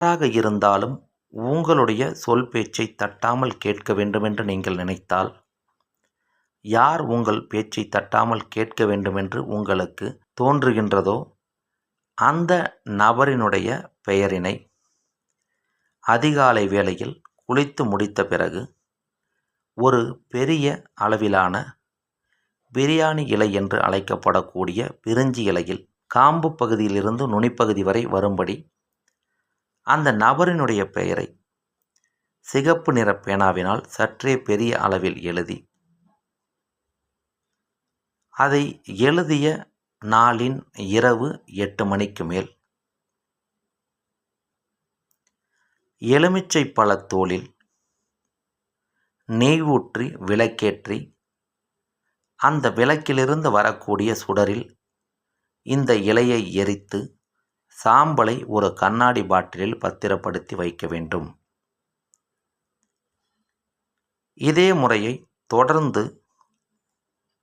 யாராக இருந்தாலும் உங்களுடைய சொல் பேச்சை தட்டாமல் கேட்க வேண்டுமென்று நீங்கள் நினைத்தால் யார் உங்கள் பேச்சை தட்டாமல் கேட்க வேண்டுமென்று உங்களுக்கு தோன்றுகின்றதோ அந்த நபரினுடைய பெயரினை அதிகாலை வேளையில் குளித்து முடித்த பிறகு ஒரு பெரிய அளவிலான பிரியாணி இலை என்று அழைக்கப்படக்கூடிய பிரிஞ்சி இலையில் காம்பு பகுதியிலிருந்து நுனிப்பகுதி வரை வரும்படி அந்த நபரினுடைய பெயரை. சிகப்பு நிற பேனாவினால் சற்றே பெரிய அளவில் எழுதி. அதை எழுதிய நாளின் இரவு எட்டு மணிக்கு மேல். எலுமிச்சை பழத்தோளில் நெய் ஊற்றி விளக்கேற்றி அந்த விளக்கிலிருந்து வரக்கூடிய சுடரில் இந்த இலையை எரித்து சாம்பலை ஒரு கண்ணாடி பாட்டிலில் பத்திரப்படுத்தி வைக்க வேண்டும். இதே முறையை தொடர்ந்து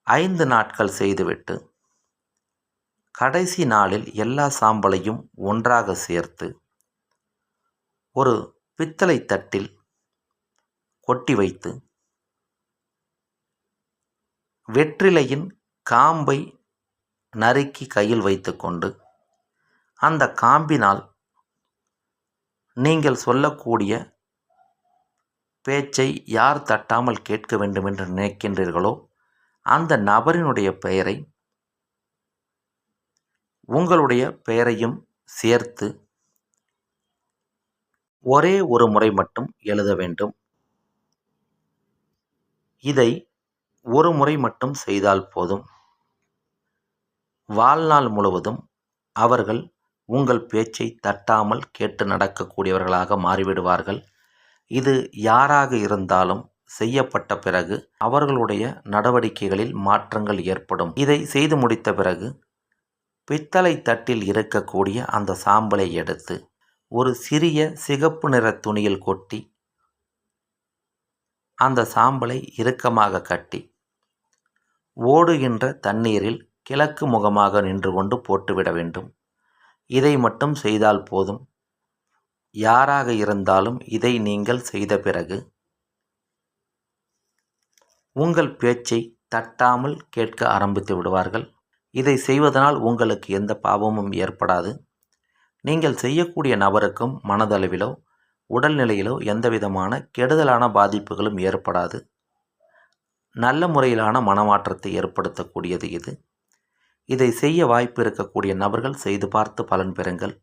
ஐந்து நாட்கள் செய்துவிட்டு கடைசி நாளில் எல்லா சாம்பலையும் ஒன்றாக சேர்த்து ஒரு பித்தளை தட்டில் கொட்டி வைத்து வெற்றிலையின் காம்பை நறுக்கி கையில் வைத்துக்கொண்டு அந்த காம்பினால் நீங்கள் சொல்லக்கூடிய பேச்சை யார் தட்டாமல் கேட்க வேண்டும் என்று நினைக்கின்றீர்களோ அந்த நபரினுடைய பெயரை உங்களுடைய பெயரையும் சேர்த்து ஒரே ஒரு முறை மட்டும் எழுத வேண்டும். இதை ஒரு முறை மட்டும் செய்தால் போதும். வாழ்நாள் முழுவதும் அவர்கள் உங்கள் பேச்சை தட்டாமல் கேட்டு நடக்கக்கூடியவர்களாக மாறிவிடுவார்கள். இது யாராக இருந்தாலும் செய்யப்பட்ட பிறகு அவர்களுடைய நடவடிக்கைகளில் மாற்றங்கள் ஏற்படும். இதை செய்து முடித்த பிறகு பித்தளை தட்டில் இருக்கக்கூடிய அந்த சாம்பலை எடுத்து ஒரு சிறிய சிகப்பு நிற துணியில் கொட்டி அந்த சாம்பலை இறுக்கமாக கட்டி ஓடுகின்ற தண்ணீரில் கிழக்கு முகமாக நின்று கொண்டு போட்டுவிட வேண்டும். இதை மட்டும் செய்தால் போதும். யாராக இருந்தாலும் இதை நீங்கள் செய்த பிறகு உங்கள் பேச்சை தட்டாமல் கேட்க ஆரம்பித்து விடுவார்கள். இதை செய்வதனால் உங்களுக்கு எந்த பாவமும் ஏற்படாது. நீங்கள் செய்யக்கூடிய நபருக்கும் மனதளவிலோ உடல்நிலையிலோ எந்தவிதமான கெடுதலான பாதிப்புகளும் ஏற்படாது. நல்ல முறையிலான மனமாற்றத்தை ஏற்படுத்தக்கூடியது இது. இதை செய்ய வாய்ப்பு இருக்கக்கூடிய நபர்கள் செய்து பார்த்து பலன் பெறுங்கள்.